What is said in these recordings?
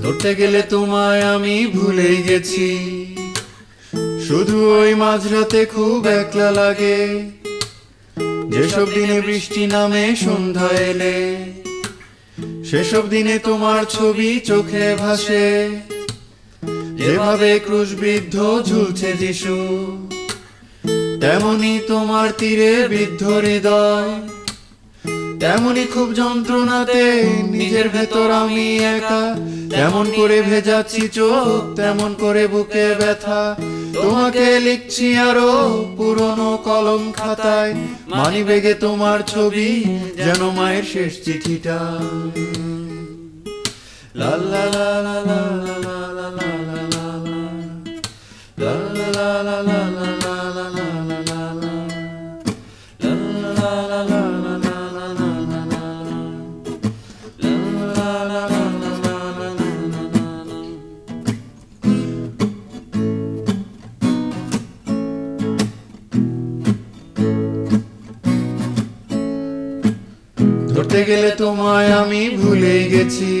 ধরতে গেলে তোমায় আমি ভুলেই গেছি। শুধু ওই মাঝরাতে খুব একলা লাগে। যেসব দিনে বৃষ্টি নামে সন্ধ্যা এলে, সেসব দিনে তোমার ছবি চোখে ভাসে। যেভাবে ক্রুশবিদ্ধ ঝুলছে যিশু, তেমনি তোমার তীরে বিদ্ধ হৃদয়। তেমনই খুব যন্ত্রণাতে নিজের ভেতর আমি একা। তেমন করে ভেজাচ্ছি চোখ, তেমন করে বুকে ব্যথা। তোমাকে লিখছি আরও পুরনো কলম খাতায়। মানি বেগে তোমার ছবি যেন মায়ের শেষ চিঠিটা লাল লা লা লা লা। ধরতে গেলে তোমায় আমি ভুলেই গেছি।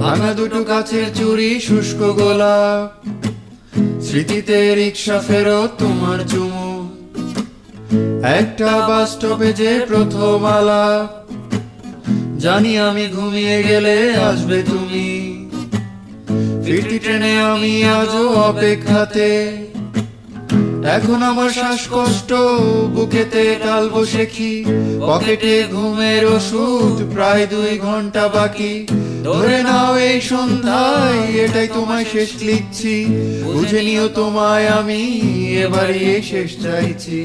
ভাঙা দুটো কাছের চুড়ি শুষ্ক গোলাপ। স্মৃতিতে রিক্সা ফেরত তোমার চুমু। একটা বাস স্টপে যে প্রথম আলাপ। জানি আমি ঘুমিয়ে গেলে আসবে তুমি। ফিরতি ট্রেনে আমি আজও অপেক্ষাতে। এখন আমার শ্বাসকষ্ট, বুকেতে কাল বসে কি? পকেটে ঘুমের ওষুধ, প্রায় দুই ঘণ্টা বাকি। ধরে নাও এই সন্ধ্যায়, এটাই তোমায় শেষ লিখছি। বুঝে নিও তোমায় আমি, এবারই এই শেষ চাইছি।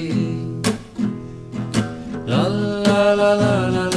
লা লা লা লা